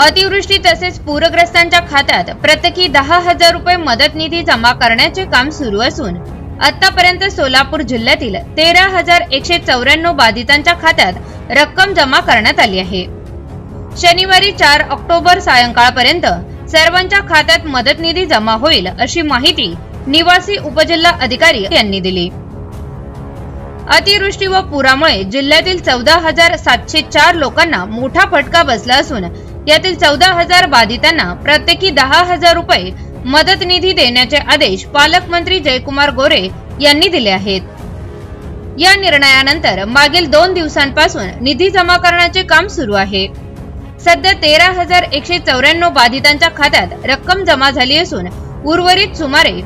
अतिवृष्टी तसेच पूरग्रस्तांच्या खात्यात प्रत्येकी दहा हजार रुपये मदत निधी जमा करण्याचे काम सुरू असून आतापर्यंत सोलापूर जिल्ह्यातील तेरा हजार एकशे चौऱ्याण्णव बाधितांच्या खात्यात रक्कम जमा करण्यात आली आहे. शनिवारी चार ऑक्टोबर सायंकाळपर्यंत सर्वांच्या खात्यात मदत निधी जमा होईल अशी माहिती निवासी उपजिल्हा अधिकारी यांनी दिली. अतिवृष्टी व पुरामुळे जिल्ह्यातील चौदा हजार सातशे चार लोकांना मोठा फटका बसला असून यातील चौदा हजार बाधितांना प्रत्येकी दहा हजार रुपये मदत निधी देण्याचे आदेश पालकमंत्री जयकुमार गोरे यांनी दिले आहेत. या निर्णयानंतर मागील दोन दिवसांपासून निधी जमा करण्याचे काम सुरू आहे. सध्या तेरा हजार एकशे चौऱ्याण्णव बाधितांच्या खात्यात रक्कम जमा झाली असून उर्वरित सुमारे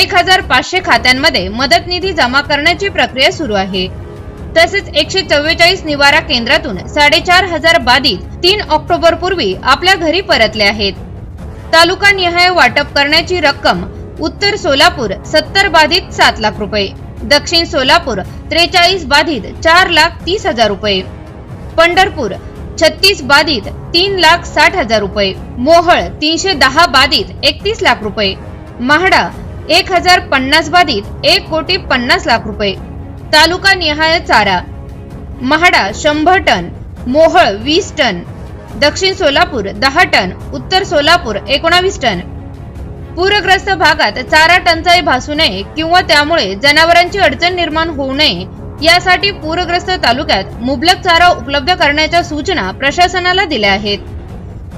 एक हजार पाचशे खात्यांमध्ये मदत निधी जमा करण्याची प्रक्रिया सुरू आहे. तसेच एकशे चव्वेचाळीस निवारा केंद्रातून साडेचार हजार बाधित तीन ऑक्टोबर पूर्वी आपल्या घरी परतले आहेत. तालुका निहाय वाटप करण्याची रक्कम उत्तर सोलापूर सत्तर बाधित सात लाख रुपये दक्षिण सोलापूर त्रेचाळीस बाधित चार लाख तीस हजार रुपये पंढरपूर छत्तीस बाधित तीन लाख साठ हजार रुपये मोहळ तीनशे दहा बाधित एकतीस लाख रुपये म्हाडा एक हजार पन्नास बाधित एक कोटी पन्नास लाख रुपये तालुका निहाय चारा. म्हाडा शंभर टन मोहळ वीस टन दक्षिण सोलापूर दहा टन उत्तर सोलापूर एकोणावीस टन. पूरग्रस्त भागात चारा टंचाई भासू नये किंवा त्यामुळे जनावरांची अडचण निर्माण होऊ नये यासाठी पूरग्रस्त तालुक्यात मुबलक चारा उपलब्ध करण्याच्या सूचना प्रशासनाला दिल्या आहेत.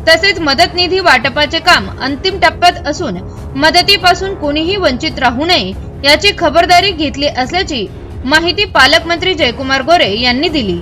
तसेच मदत निधी वाटपाचे काम अंतिम टप्प्यात असून मदतीपासून कोणीही वंचित राहू नये याची खबरदारी घेतली असल्याची माहिती पालकमंत्री जयकुमार गोरे यांनी दिली.